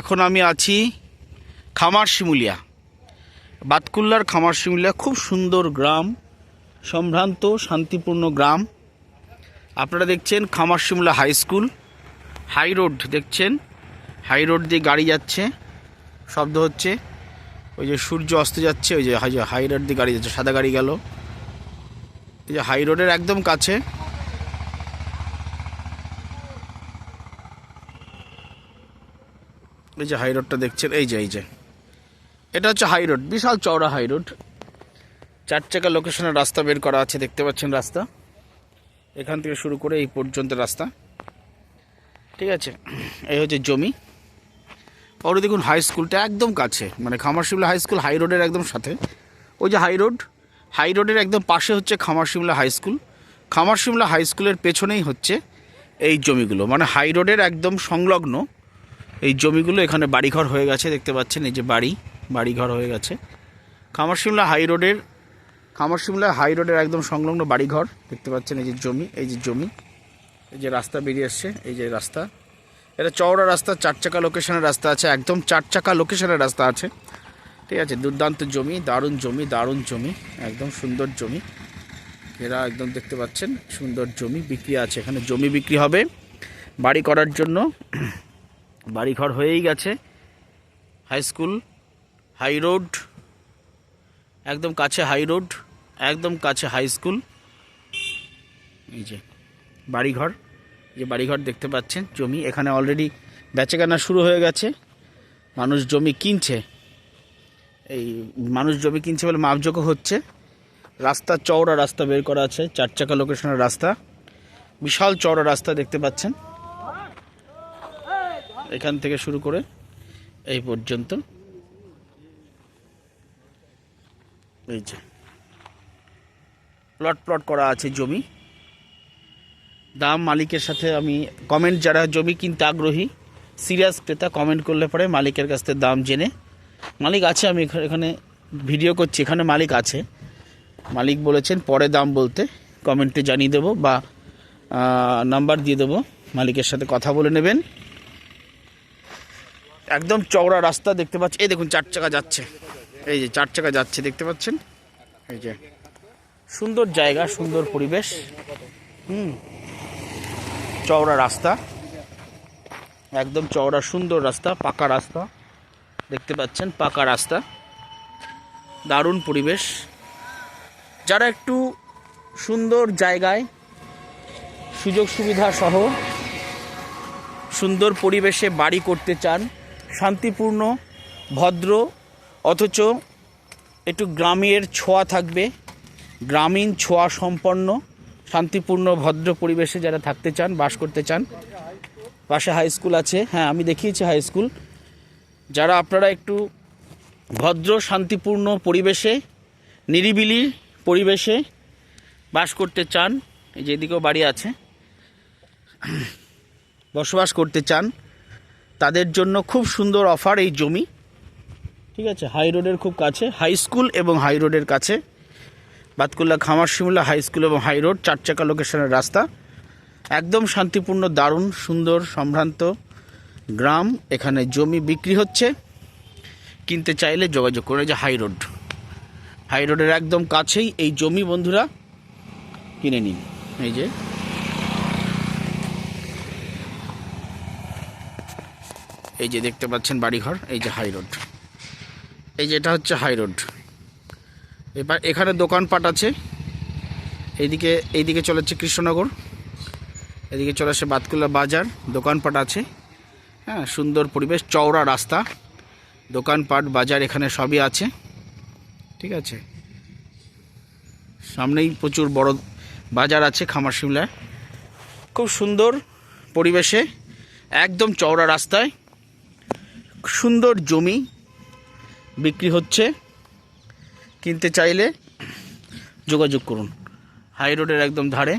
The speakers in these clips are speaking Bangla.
এখন আমি আছি খামার শিমুলিয়া। বাতকুল্লার খামার শিমুলিয়া, খুব সুন্দর গ্রাম, সম্ভ্রান্ত, শান্তিপূর্ণ গ্রাম। আপনারা দেখছেন Khamar Shimula high school, high road দেখছেন, হাই রোড দিয়ে গাড়ি যাচ্ছে, শব্দ হচ্ছে। ওই যে সূর্য অস্ত যাচ্ছে, ওই যে হাই রোড দিয়ে গাড়ি যাচ্ছে, সাদা গাড়ি গেল। এই যে হাই রোডের একদম কাছে। এই যে হাই রোডটা দেখছেন, এই যে এই যে। এটা হচ্ছে হাই রোড বিশাল চওড়া হাই রোড চার চাকা লোকেশনের রাস্তা বের করা আছে, দেখতে পাচ্ছেন রাস্তা। এখান থেকে শুরু করে এই পর্যন্ত রাস্তা। ঠিক আছে, এই হচ্ছে জমি। ওর দেখুন হাই স্কুলটা একদম কাছে মানে খামারশিমলা হাই স্কুল হাই রোডের একদম সাথে। ওই যে হাই রোড হাই রোডের একদম পাশে হচ্ছে Khamarshimla high school Khamarshimla high স্কুলের পেছনেই হচ্ছে এই জমিগুলো মানে হাই রোডের একদম সংলগ্ন। এই জমিগুলো এখানে বাড়িঘর হয়ে গেছে, দেখতে পাচ্ছেন এই যে বাড়ি, বাড়িঘর হয়ে গেছে। খামারশিমলা হাই রোডের, খামারশিমলা হাই রোডের একদম সংলগ্ন বাড়িঘর, দেখতে পাচ্ছেন এই যে জমি, এই যে জমি, এই যে রাস্তা বেরিয়ে এসছে, এই যে রাস্তা। এটা চওড়া রাস্তা চার চাকা লোকেশনের রাস্তা আছে, একদম চার চাকা লোকেশনের রাস্তা আছে। ঠিক আছে, দুর্দান্ত জমি, দারুণ জমি দারুণ জমি, একদম সুন্দর জমি। এরা একদম দেখতে পাচ্ছেন, সুন্দর জমি বিক্রি আছে, এখানে জমি বিক্রি হবে। বাড়ি করার জন্য বাড়িঘর হয়েই গেছে। হাই স্কুল হাই রোড একদম কাছে হাই রোড একদম কাছে হাই স্কুল এই যে বাড়িঘর যে বাড়িঘর দেখতে পাচ্ছেন, জমি এখানে অলরেডি বেচাকেনা শুরু হয়ে গেছে। মানুষ জমি কিনছে। এই মানুষ জমি কিনছে বলে মাপযোগ্য হচ্ছে। রাস্তা, চওড়া রাস্তা বের করা আছে চার চাকা লোকেশনের রাস্তা। বিশাল চওড়া রাস্তা দেখতে পাচ্ছেন। এখান থেকে শুরু করে এই পর্যন্ত। এই যে। প্লট প্লট করা আছে জমি। দাম মালিকের সাথে আমি কমেন্ট যারা জমি কিনতে আগ্রহী সিরিয়াস ক্রেতা কমেন্ট করলে পরে মালিকের কাছ থেকে দাম জেনে। মালিক আছে, আমি এখা- এখানে ভিডিও করছি, এখানে মালিক আছে। মালিক বলেছেন, পরে দাম বলতে কমেন্টে জানিয়ে দেবো বা নাম্বার দিয়ে দেবো। মালিকের সাথে কথা বলে নেবেন। একদম চওড়া রাস্তা দেখতে পাচ্ছি। এই দেখুন, চার চাকা যাচ্ছে। এই যে চার চাকা যাচ্ছে, দেখতে পাচ্ছেন? এই যে, সুন্দর জায়গা, সুন্দর পরিবেশ। হুম, চওড়া রাস্তা। একদম চওড়া, সুন্দর রাস্তা, পাকা রাস্তা। দেখতে পাচ্ছেন, পাকা রাস্তা। দারুণ পরিবেশ। যারা একটু সুন্দর জায়গায় সুযোগ সুবিধা সহ সুন্দর পরিবেশে বাড়ি করতে চান শান্তিপূর্ণ, ভদ্র, অথচ একটু গ্রামের ছোঁয়া থাকবে। গ্রামীণ ছোঁয়া সম্পন্ন, শান্তিপূর্ণ, ভদ্র পরিবেশে যারা থাকতে চান, বাস করতে চান, পাশে হাই স্কুল আছে। হ্যাঁ আমি দেখিয়েছি হাই স্কুল যারা আপনারা একটু ভদ্র, শান্তিপূর্ণ পরিবেশে, নিরিবিলি পরিবেশে বাস করতে চান, এই যে এদিকেও বাড়ি আছে, বসবাস করতে চান তাদের জন্য খুব সুন্দর অফার এই জমি। ঠিক আছে? হাই রোডের খুব কাছে। হাই স্কুল এবং হাই রোডের কাছে। বাতকুল্লা, খামার, শিমলা হাই স্কুল এবং হাই রোড চার চাকা লোকেশনের রাস্তা। একদম শান্তিপূর্ণ, দারুণ, সুন্দর, সম্ভ্রান্ত গ্রাম। এখানে জমি বিক্রি হচ্ছে। কিনতে চাইলে যোগাযোগ করে যে হাই রোড হাই রোডের একদম কাছেই এই জমি বন্ধুরা কিনে নিন। এই যে এই যে দেখতে পাচ্ছেন বাড়িঘর, এই যে হাই রোড এই যে এটা হচ্ছে হাই রোড এবার এখানে দোকানপাট আছে। এইদিকে এইদিকে চলে যাচ্ছে কৃষ্ণনগর। এদিকে চলে আসে বাতকুল্লা বাজার, দোকানপাট আছে। হ্যাঁ সুন্দর পরিবেশ, চওড়া রাস্তা। দোকানপাট, বাজার এখানে সবই আছে। ঠিক আছে? সামনেই প্রচুর বড় বাজার আছে খামারশিমলায়। খুব সুন্দর পরিবেশে, একদম চওড়া রাস্তায়। সুন্দর জমি বিক্রি হচ্ছে, কিনতে চাইলে যোগাযোগ করুন। হাই রোডের একদম ধারে,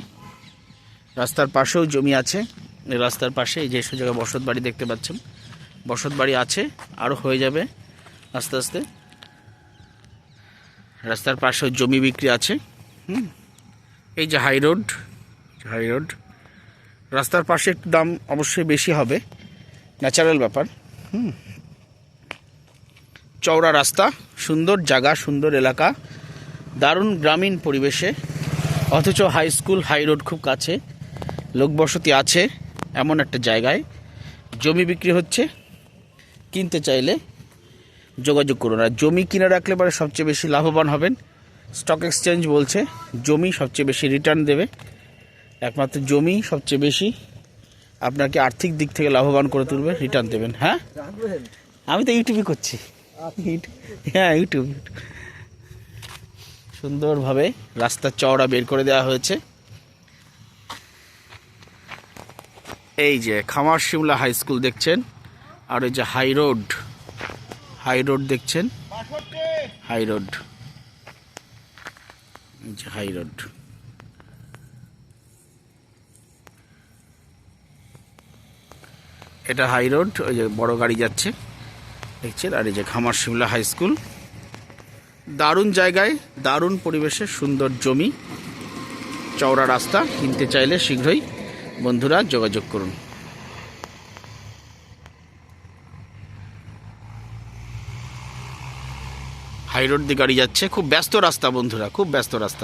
রাস্তার পাশেও জমি আছে। রাস্তার পাশে যে সব জায়গায় বসত বাড়ি দেখতে পাচ্ছেন, বসত বাড়ি আছে আরও হয়ে যাবে আস্তে আস্তে। রাস্তার পাশেও জমি বিক্রি আছে, হুম। এই যে হাই রোড হাই রোড। রাস্তার পাশে একটু দাম অবশ্যই বেশি হবে, ন্যাচারাল ব্যাপার। হুম চওড়া রাস্তা, সুন্দর জায়গা, সুন্দর এলাকা, দারুণ গ্রামীণ পরিবেশে। অথচ হাই স্কুল হাই রোড খুব কাছে, লোকবসতি আছে এমন একটা জায়গায়। জমি বিক্রি হচ্ছে, কিনতে চাইলে যোগাযোগ করুন। আর জমি কিনে রাখলে পরে সবচেয়ে বেশি লাভবান হবেন। স্টক এক্সচেঞ্জ বলছে, জমি সবচেয়ে বেশি রিটার্ন দেবে। একমাত্র জমি সবচেয়ে বেশি আপনাকে আর্থিক দিক থেকে লাভবান করে তুলবে রিটার্ন দেবেন হ্যাঁ? আমি তো ইউটিউবই করছি। হ্যাঁ ইউটিউব। সুন্দরভাবে রাস্তা চওড়া বের করে দেওয়া হয়েছে। এই যে খামার শিমলা হাই স্কুল দেখছেন, আর ওই যে হাই রোড হাই রোড দেখছেন? High road. এই হাই রোড। এটা হাই রোড ওই যে বড় গাড়ি যাচ্ছে। দেখছেন? আর এই যে খামার শিমলা হাই স্কুল দারুণ জায়গায়, দারুণ পরিবেশে, সুন্দর জমি, চওড়া রাস্তা। কিনতে চাইলে শীঘ্রই বন্ধুরা যোগাযোগ করুন। হাই রোড দিয়ে গাড়ি যাচ্ছে। খুব ব্যস্ত রাস্তা বন্ধুরা, খুব ব্যস্ত রাস্তা।